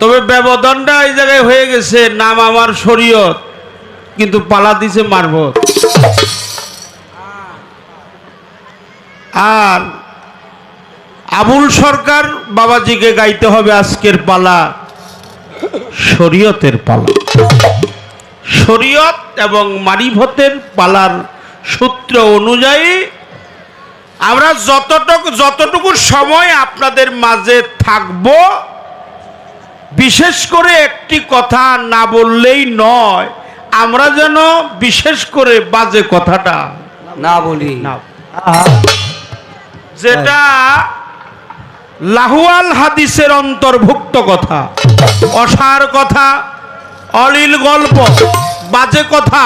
তবে ব্যবধানটা এই জায়গায় হয়ে গেছে, নাম আমার শরীয়ত, কিন্তু পালা দিছে মারভত আর আবুল সরকার বাবাজিকে গাইতে হবে আজকের পালা, শরীয়তের পালা। শরীয়ত এবং মারিফতের পালার সূত্র অনুযায়ী আমরা যতটুকু যতটুকু সময় আপনাদের মাঝে থাকব বিশেষ করে একটি কথা না বললেই নয় আমরা যেন বিশেষ করে বাজে কথাটা না বলি। না। যেটা লাহুয়াল হাদিসের অন্তর্ভুক্ত কথা অসার কথা অলিল গল্প বাজে কথা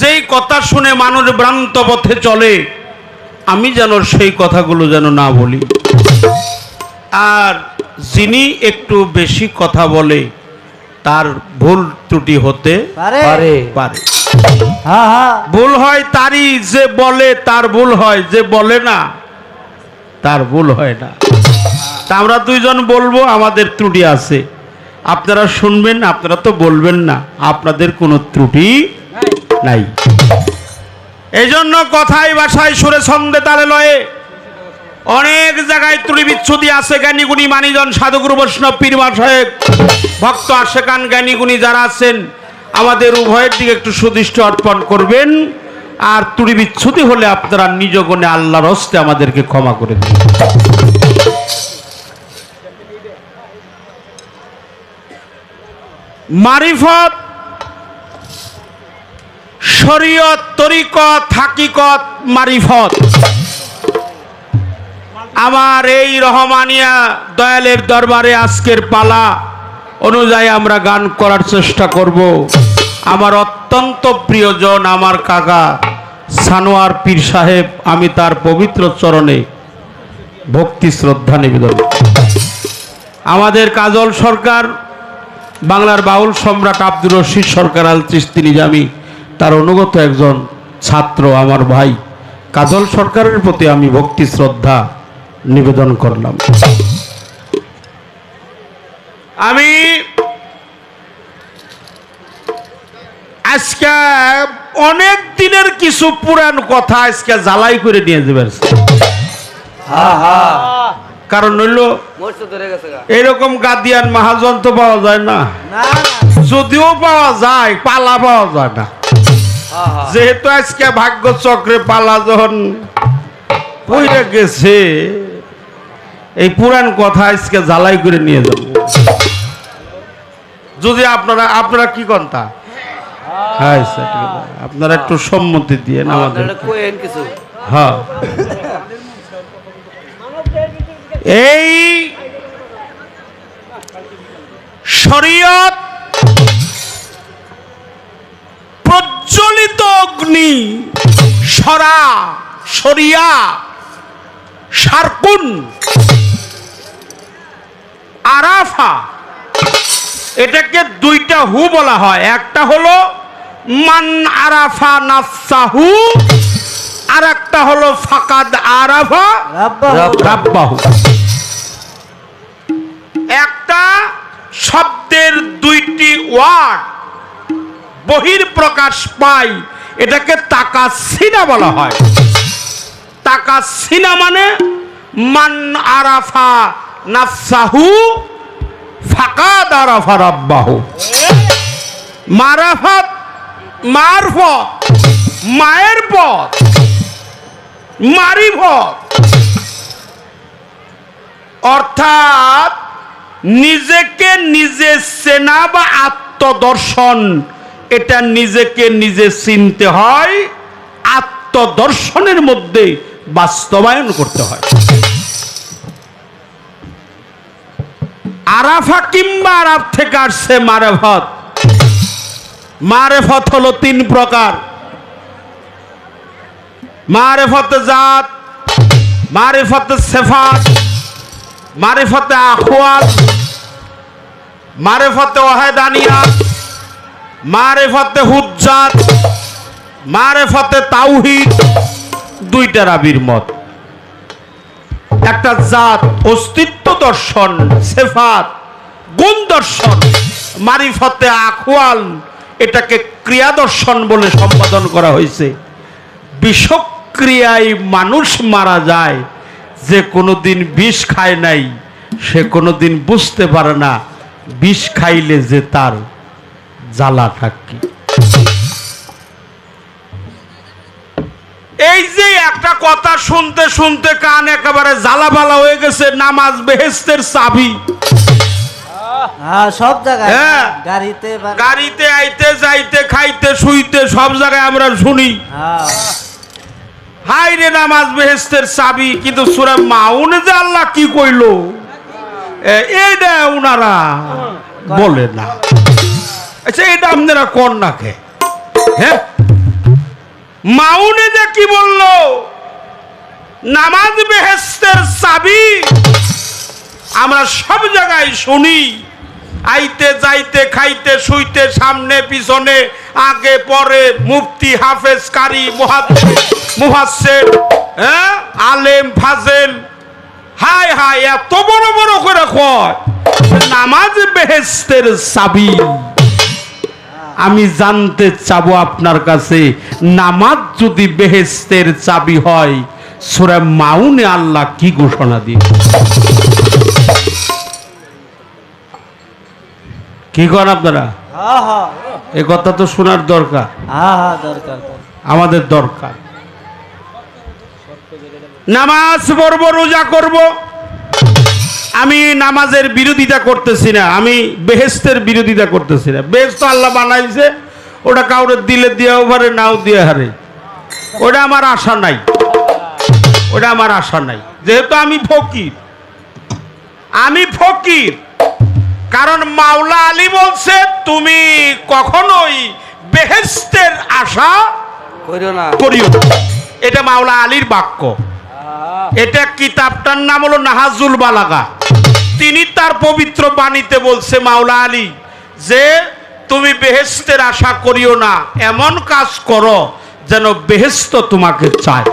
যেই কথা শুনে মানুষ ভ্রান্ত পথে চলে আমি যেন সেই কথাগুলো যেন না বলি। আর যিনি একটু বেশি কথা বলে তার ভুল ত্রুটি হতে পারে। পারে। হ্যাঁ হ্যাঁ ভুল হয় তারই যে বলে তার ভুল হয় যে বলে না তার ভুল হয় না। তা আমরা দুইজন বলব আমাদের ত্রুটি আছে। আপনারা শুনবেন আপনারা তো বলবেন না আপনাদের কোনো ত্রুটি নাই। এই জন্য কথায় বাসায় সুরে ছন্দে তালে লয়ে অনেক জায়গায় ত্রুটি বিচ্ছুতি আছে জ্ঞানীগুণী মানিজন সাধুগুরু বৈষ্ণব পীরমা সাহেব ভক্ত আশেকান জ্ঞানীগুণী যারা আছেন, আমাদের উভয়ের দিকে একটু সুদৃষ্টি অর্পণ করবেন। আর ত্রুটি বিচ্ছুতি হলে আপনারা নিজ গুণে আল্লাহর হস্তে আমাদেরকে ক্ষমা করে দিন। মারিফত শরীয়ত, তরিকত, হাকিকত, মারিফত। আমার এই রহমানিয়া দয়ালের দরবারে আজকের পালা অনুযায়ী আমরা গান করার চেষ্টা করব। আমার অত্যন্ত প্রিয়জন, আমার কাকা সানোয়ার পীর সাহেব, আমি তার পবিত্র চরণে ভক্তি, শ্রদ্ধা নিবেদন আমাদের কাজল সরকার, বাংলার বাউল সম্রাট আব্দুর রশিদ সরকার, আল চিস্তি নিজামি তার অনুগত একজন ছাত্র আমার ভাই। কাজল সরকারের প্রতি আমি ভক্তি শ্রদ্ধা নিবেদন করলাম। আমি আজকে অনেক দিনের কিছু পুরান কথা আজকে জ্বালাই করে নিয়ে যাবে। কারণ হইল মোরছে ধরে এরকম গাদিয়ান মহাজন তো পাওয়া যায় না। যদিও পাওয়া যায় পালা পাওয়া যায় না। যেহেতু আজকে ভাগ্য চক্রে পালা যখন পইরে গেছে এই পুরান কথা আজকে জ্বালাই করে নিয়ে যাব। যদি আপনারা আপনারা কি কন্তা হ্যাঁ স্যার, আপনারা একটু সম্মতি দিয়ে আমাদের। হ্যাঁ। এই শরীয়ত প্রজ্বলিত অগ্নি সরা সরিয়া সারকুন আরাফা এটাকে দুইটা হু বলা হয়। একটা হলো মান আরাফা নাফসাহু আর একটা হলো ফাকাদ আরাফা রাব্বাহু। একটা শব্দের দুইটি ওয়ার্ড বহির প্রকাশ পায় এটাকে তাকা সিনা বলা হয়। তাকা সিনা মানে মান আরাফা নাফসাহু ফাকাদ আরাফা রাব্বাহু। মারাফাত মারফত মায়ের পথ মারিফত অর্থাৎ নিজেকে নিজে চেনা বা আত্মদর্শন এটা নিজেকে নিজে চিনতে হয়, আত্মদর্শনের মধ্যে বাস্তবায়ন করতে হয়। আরাফা কিংবা আরাফ থেকে আসছে মারেফত। মারেফত হলো তিন প্রকার। মারেফত জাত, মারেফত সেফাত, মারেফতে আখওয়াল মারেফতে ওয়াহেদানিয়া মারেফতে হুজ্জাত, মারেফতে তাওহিদ, দুইটা রাবির মত। একটা জাত অস্তিত্ব দর্শন, সেফাত, গুণ দর্শন, মারিফতে আখওয়াল, এটাকে ক্রিয়া দর্শন বলে সম্পাদন করা হয়েছে। বিষক্রিয়ায় মানুষ মারা যায়, যে কোনোদিন বিষ খায় নাই, সে কোনোদিন বুঝতে পারে না, বিষ খাইলে যে তার জ্বালা থাকি। এই যে একটা কথা শুনতে শুনতে কান একেবারে জ্বালাপালা হয়ে গেছে নামাজ বেহেস্তের চাবি। হ্যাঁ সব জায়গায় হ্যাঁ। গাড়িতে গাড়িতে আইতে যাইতে খাইতে শুইতে সব জায়গায় আমরা শুনি। হ্যাঁ। হাই রে নামাজ বেহেস্তের চাবি কিন্তু সুরা মাউনে যে আল্লাহ কি কইলো? এ, এইটা উনারা। বলে না। আচ্ছা এটা আপনারা কোন না খে হ্যাঁ মাউনে যে কি বলল? নামাজ বেহেস্তের চাবি আমরা সব জায়গায় শুনি। আইতে, যাইতে, খাইতে, শুইতে, সামনে, পিছনে, আগে, পরে, মুফতি, হাফেজ, কারি মুহাসের হ্যাঁ আলেম, ফাজেল। হাই হাই এত বড় বড় করে কয় নামাজ বেহেস্তের চাবি। আমি জানতে চাবো আপনার কাছে নামাজ যদি বেহেস্তের চাবি হয় সুরা মাউনে আল্লাহ কি ঘোষণা দিয়ে কি করেন আপনারা? এ কথা তো শোনার দরকার। আমাদের দরকার। নামাজ পড়ব রোজা করব আমি নামাজের বিরোধিতা করতেছি না আমি বেহেস্তের বিরোধিতা করতেছি না। বেহেস্ত আল্লাহ বানাইছে ওটা কাউরে দিলে দিয়েও পারে নাও দিয়ে হারে। ওটা আমার আশা নাই। ওটা আমার আশা নাই। যেহেতু আমি ফকির আমি ফকির কারণ মাওলা আলী বলছে তুমি কখনোই বেহেস্তের আশা করিও না। করিও। এটা মাওলা আলীর বাক্য। এটা কিতাবটার নাম হলো নাহাজুল বালাগা। তিনি তার পবিত্র বাণীতে বলছে, মাওলা আলী, যে তুমি বেহেস্তের আশা করিও না, এমন কাজ করো যেন বেহেস্ত তোমাকে চায়।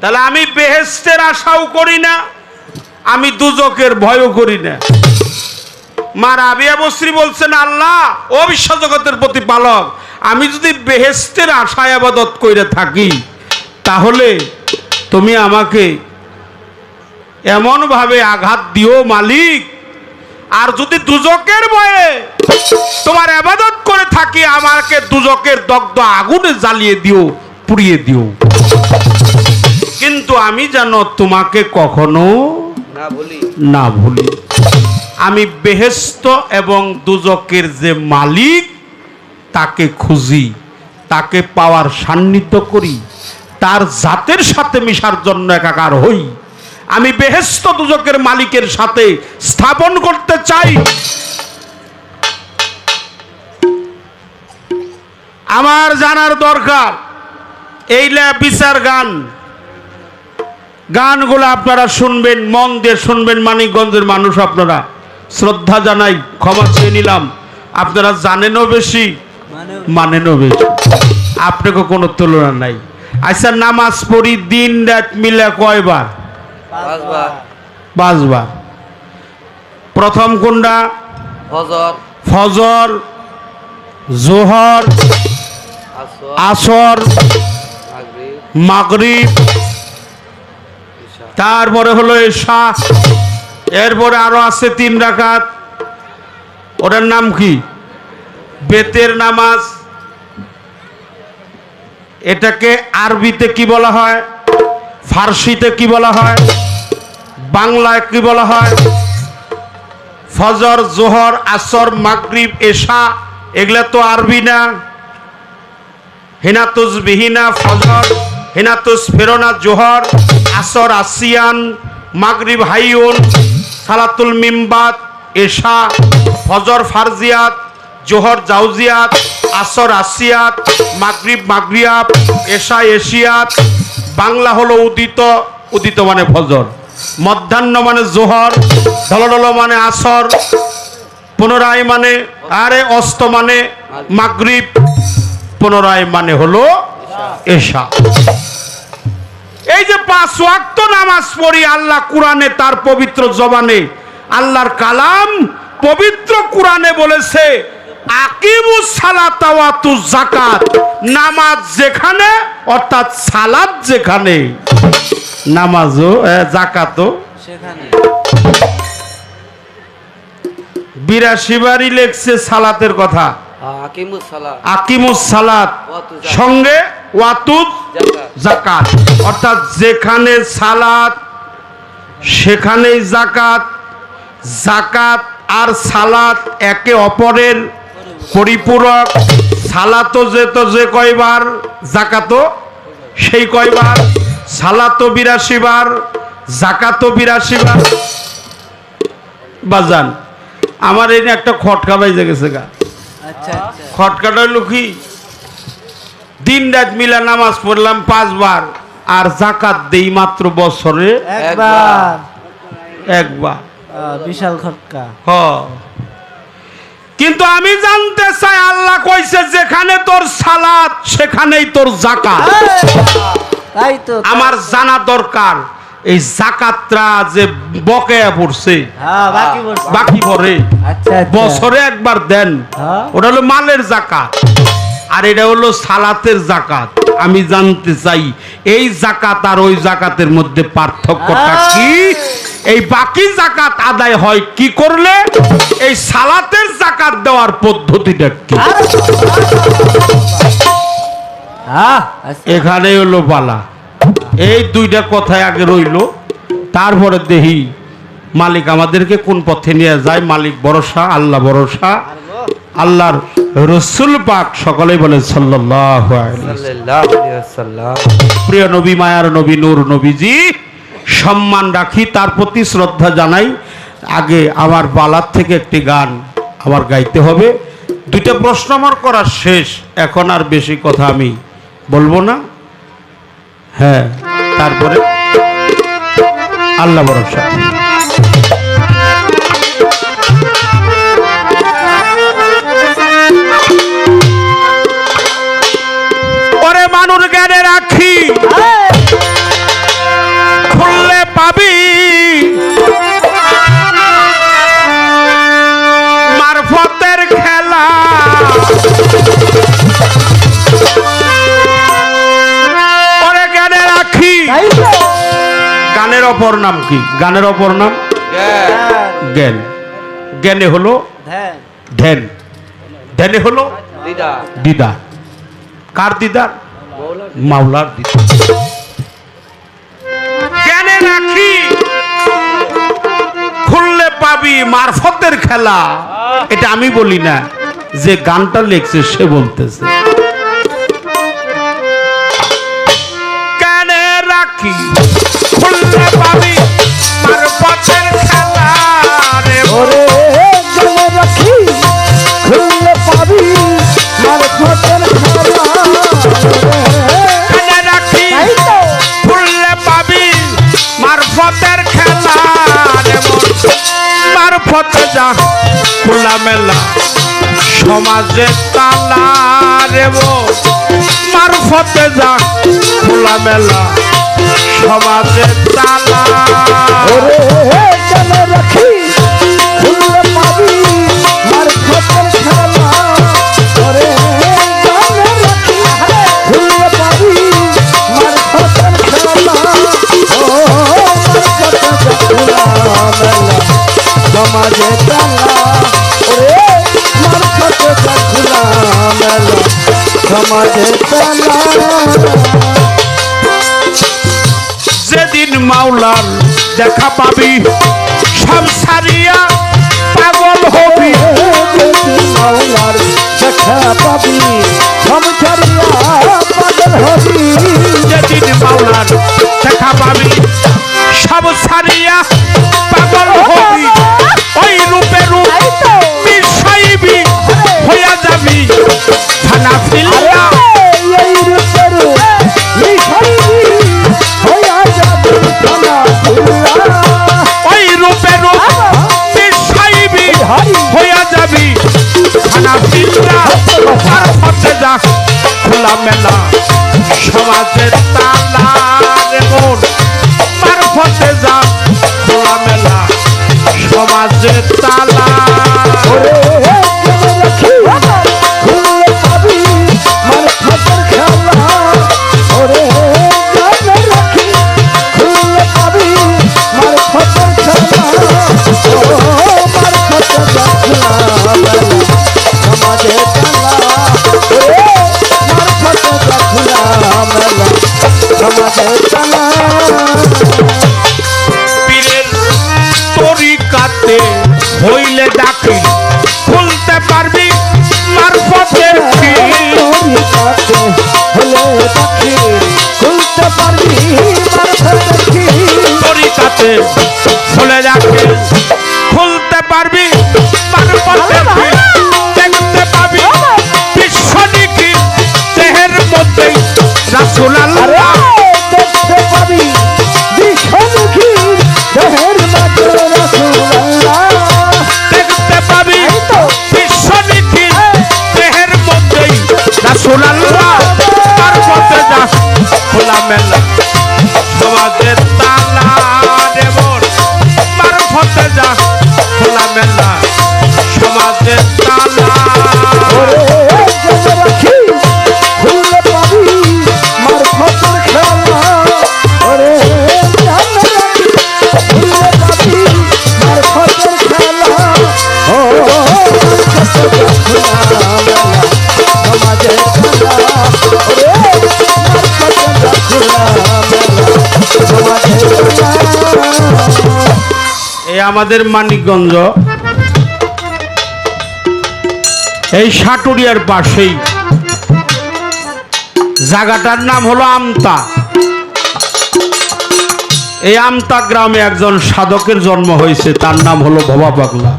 তাহলে আমি বেহেস্তের আশাও করি না, আমি দুজকের ভয়ও করি না। মা রাবিয়া বশ্রী বলছেন, আল্লাহ অবিশ্ব জগতের প্রতিপালক, আমি যদি বেহেস্তের আশায় আবাদত করে থাকি, তাহলে তুমি আমাকে এমনভাবে আঘাত দিও মালিক। আর যদি দুজকের ভয়ে তোমার আবাদত করে থাকি আমাকে দুজকের দগ্ধ আগুনে জ্বালিয়ে দিও পুড়িয়ে দিও। কিন্তু আমি যেন তোমাকে কখনো না ভুলি। আমি বেহেস্ত এবং দুজকের যে মালিক তাকে খুঁজি তাকে পাওয়ার সান্নিধ্য করি তার জাতের সাথে মিশার জন্য একাকার হই। আমি বেহেস্ত দুজকের মালিকের সাথে স্থাপন করতে চাই। আমার জানার দরকার এইলা বিচার গান। গানগুলো আপনারা শুনবেন, মন দিয়ে শুনবেন, মানিকগঞ্জের মানুষ আপনারা। শ্রদ্ধা জানাই, ক্ষমা চেয়ে নিলাম। আপনারা জানেনও বেশি মানে মানেনও বেশি। আপনাকে কোনো তুলনা নাই। আচ্ছা নামাজ পড়ি দিন রাত মিলে কয়বার? পাঁচবার। পাঁচবার। প্রথম কোনটা? ফজর। ফজর জোহর আসর। মাগরিব। মাগরিব। তারপরে হলো এশা। এরপরে আরও আছে তিন রাকাত। ওটার নাম কি? বেতের নামাজ। এটাকে আরবিতে কি বলা হয়? ফার্সিতে কি বলা হয়? বাংলায় কি বলা হয়? ফজর, জোহর, আসর, মাগরিব, এশা, এগুলা তো আরবি না। হেনাতুস বিহিনা ফজর হেনাতুস ফেরোনা জোহর, আসর, আসিয়ান, মাগরিব, হাইউন, সালাতুল মিমবাত, এশা, ফজর, ফারজিয়াত, জোহর, জাউজিয়াত, আসর, আসিয়াত, মাগরিব মাগরিয়াত এশা, এশিয়াত বাংলা হলো উদিত উদিত মানে ফজর মধ্যাহ্ন মানে জোহর ঢলঢল মানে আসর, পুনরায় মানে আরে অস্ত মানে মাগরিব, পুনরায় মানে হলো এশা। এই যে পাঁচ ওয়াক্ত নামাজ পড়ি, আল্লাহ কোরআনে তার পবিত্র জবানে, আল্লাহর কালাম পবিত্র কোরআনে বলেছে জাকাত নামাজ যেখানে অর্থাৎ সালাত যেখানে নামাজও এ, জাকাতও সেখানে। বিরাশি বারই লেখছে সালাতের কথা। আকিমুস সালাত। সঙ্গে ওয়াতুদ জাকাত অর্থাৎ যেখানে সালাত সেখানেই জাকাত জাকাত আর সালাত একে অপরের পরিপূরক সালাতো যে তো যে কয়বার জাকাতও সেই কয়বার সালাতো বিরাশি বার জাকাতও বিরাশি বার বাজান আমার এই একটা খটকা বাইজে গেছে গা। আচ্ছা আচ্ছা। খটকাটা হইল কি? দিন রাত মিলা নামাজ পড়লাম পাঁচবার আর জাকাত দেই মাত্র বছরে একবার। একবার। বিশাল খটকা। হ। কিন্তু আমি জানতে চাই আল্লাহ কইছে যেখানে তোর সালাত সেখানেই তোর জাকাত তাই তো আমার জানা দরকার এই জাকাতরা যে বকেয়া পড়ছে হ্যাঁ বাকি পড়ে। আচ্ছা আচ্ছা। বছরে একবার দেন হ্যাঁ। ওটা হলো মালের জাকাত আর এটা হলো সালাতের জাকাত আমি জানতে চাই এই জাকাত আর ওই জাকাতের মধ্যে পার্থক্যটা কি? এই বাকি জাকাত আদায় হয় কি করলে? এই সালাতের জাকাত দেওয়ার পদ্ধতিটা কি? হ্যাঁ আচ্ছা। এখানে হলো বালা। এই দুইটা কথায় আগে রইল। তারপরে দেহি মালিক আমাদেরকে কোন পথে নিয়ে যায়। মালিক ভরসা আল্লাহ ভরসা। আল্লাহর রসুল পাক সকলেই বলে ওয়াসাল্লাম। প্রিয় নবী মায়ার নবী নূর নবীজি সম্মান রাখি, তার প্রতি শ্রদ্ধা জানাই। আগে আমার বালার থেকে একটি গান আমার গাইতে হবে। দুইটা প্রশ্ন আমার করা শেষ। এখন আর বেশি কথা আমি বলব না। হ্যাঁ তারপরে আল্লাহ ভরসা। অপর নাম কি? গানের অপর নাম? জ্ঞান। জ্ঞান। হলো? ধ্যান। ধ্যান। হলো? দিদা। দিদা। কার দিদার মাওলার দিদা। জ্ঞানে রাখি। খুললে পাবি মারফতের খেলা। এটা আমি বলি না যে গানটা লেখছে সে বলতেছে। জ্ঞানে রাখি। মারফতে যা খোলা মেলা সমাজে তালা রে মন। মারফতে যা খোলা মেলা সমাজে তালা ওরে মেলা। সমাজে যেদিন মাওলার দেখা পাবি সব সারিয়া পাগল হবি। মাওলার দেখা পাবি সমঝারিয়া পাগল হবি। যেদিন মাওলার দেখা পাবি সব খোলা মেলা সমাজের আমাদের মানিকগঞ্জ। এই সাটুরিয়ার পাশেই। জায়গাটার নাম হলো আমতা। এই আমতা গ্রামে একজন সাধকের জন্ম হয়েছে, তার নাম হলো ভবা পাগলা।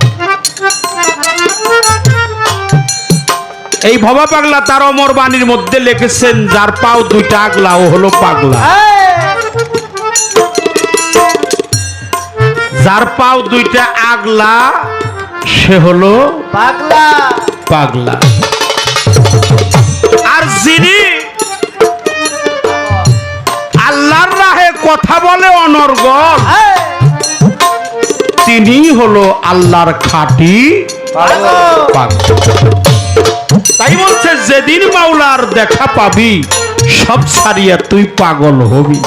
এই ভবা পাগলা তার অমর বাণীর মধ্যে লিখেছেন, যার পাও দুইটা আগলা, ও হলো পাগলা। যার পাও দুইটা আগলা সে হলো পাগলা। পাগলা। আর যিনি আল্লাহর রাহে কথা বলে অনর্গল তিনি হলো আল্লাহর খাঁটি তাই বলছে যেদিন মাওলার দেখা পাবি সব ছাড়িয়া তুই পাগল হবি।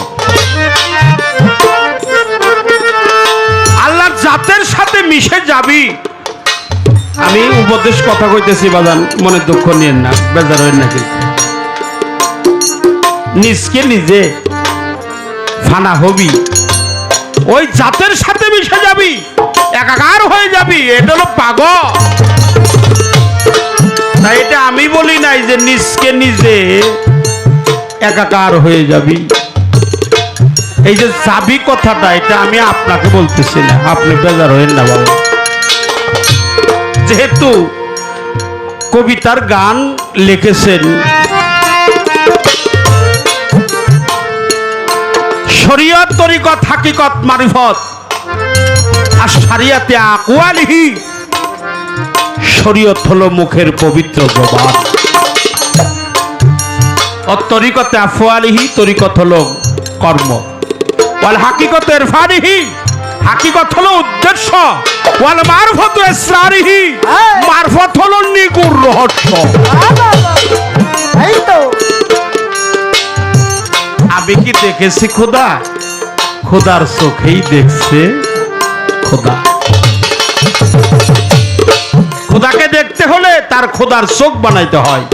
মিশে যাবি। আমি উপদেশ কথা কইতেছি, বাজান মনে দুঃখ নিয়েন না, বেজার হইন না কিন্তু নিজকে নিজে ফানা হবি। ওই জাতের সাথে মিশে যাবি, একাকার হয়ে যাবি, এটা হলো পাগ তাই এটা আমি বলি নাই যে নিজকে নিজে একাকার হয়ে যাবি। এই যে চাবি কথাটা, এটা আমি আপনাকে বলতেছি না আপনি বেজার হইন না বাবা। যেহেতু কবিতার গান লিখেছেন, শরীয়ত তরিকত হাকিকত মারিফত, আর সারিয়াতে আকুয়ালিহি শরীয়ত হলো মুখের পবিত্র জবান। তরিকতে আফওয়ালিহি, তরিকত হলো কর্ম। ওয়াল হাকিকত ইরফানিহি হাকিকত হলো উদ্দেশ্য ওয়াল মারফত ইসরারিহি মারফত হলো নিগুর রহস্য। এই তো। আমি কি দেখেছি খোদা? খোদার চোখেই দেখছে খোদা। খোদাকে দেখতে হলে তার খোদার চোখ বানাইতে হয়।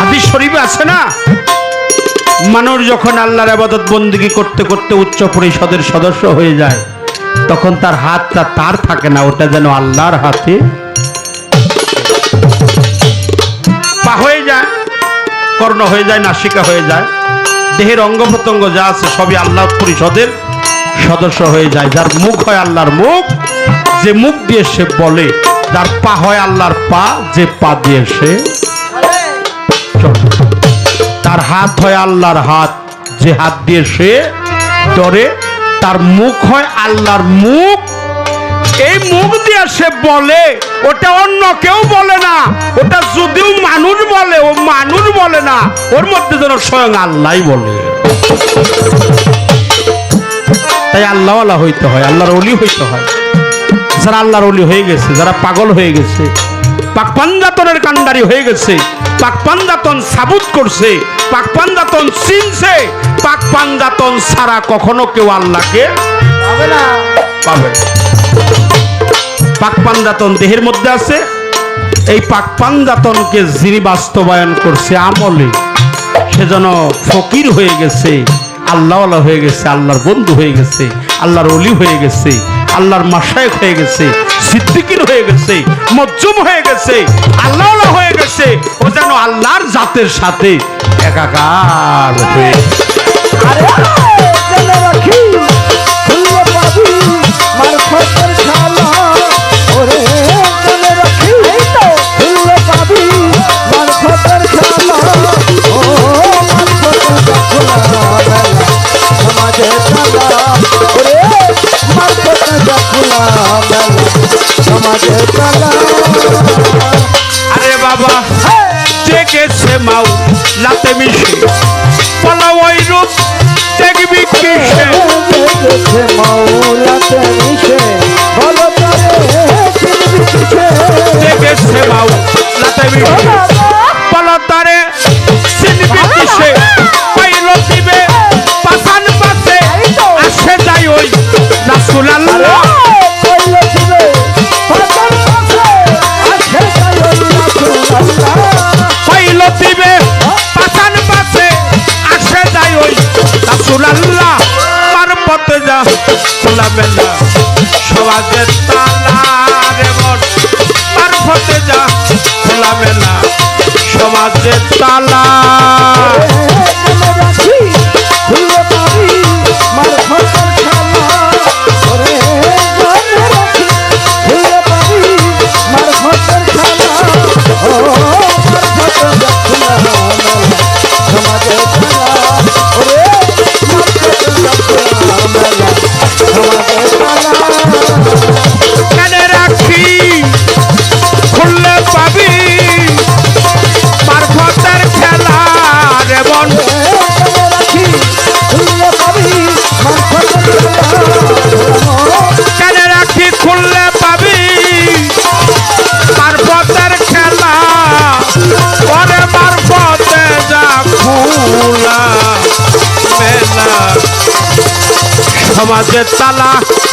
হাদিস শরীফে আছে না? মানুষ যখন আল্লাহর আবাদত বন্দিগি করতে করতে উচ্চ পরিষদের সদস্য হয়ে যায়, তখন তার হাতটা তার থাকে না, ওটা যেন আল্লাহর হাতে পা হয়ে যায়, কর্ণ হয়ে যায়, নাসিকা হয়ে যায়, দেহের অঙ্গ প্রত্যঙ্গ যা আছে সবই আল্লাহ পরিষদের সদস্য হয়ে যায় যার মুখ হয় আল্লাহর মুখ, যে মুখ দিয়ে সে বলে, যার পা হয় আল্লাহর পা, যে পা দিয়ে সে চলে। তার হাত হয় আল্লাহর হাত। যে হাত দিয়ে সে ধরে তার মুখ হয় আল্লাহর মুখ। এই মুখ দিয়ে সে বলে, ওটা অন্য কেউ বলে না। ওটা যদিও মানুষ বলে, ও মানুষ বলে না। ওর মধ্যে যেন স্বয়ং আল্লাহ বলে। তাই আল্লাহ হইতে হয়, আল্লাহর অলি হইতে হয়। যারা আল্লাহর অলি হয়ে গেছে, যারা পাগল হয়ে গেছে, পাক পাঞ্জাতনের কান্ডারি হয়ে গেছে পাকপান্দাতন সাবুত করছে পাকপান্দাতন চিনছে পাকপান্দাতন ছাড়া কখনো কেউ আল্লাহকে পাবে না। পাবে পাকপান্দাতন দেহের মধ্যে আছে এই পাকপান্দাতনকে যিনি বাস্তবায়ন করছে আমলে সে যেন ফকির হয়ে গেছে আল্লাহওয়ালা হয়ে গেছে আল্লাহর বন্ধু হয়ে গেছে আল্লাহর অলি হয়ে গেছে আল্লাহর মাসায়ক হয়ে গেছে সিদ্দিকির হয়ে গেছে, মজ্জুম হয়ে গেছে আল্লাহ হয়ে গেছে। ও যেন আল্লাহর জাতের সাথে একাকার হয়ে আরে রাখি মার la bella দাদা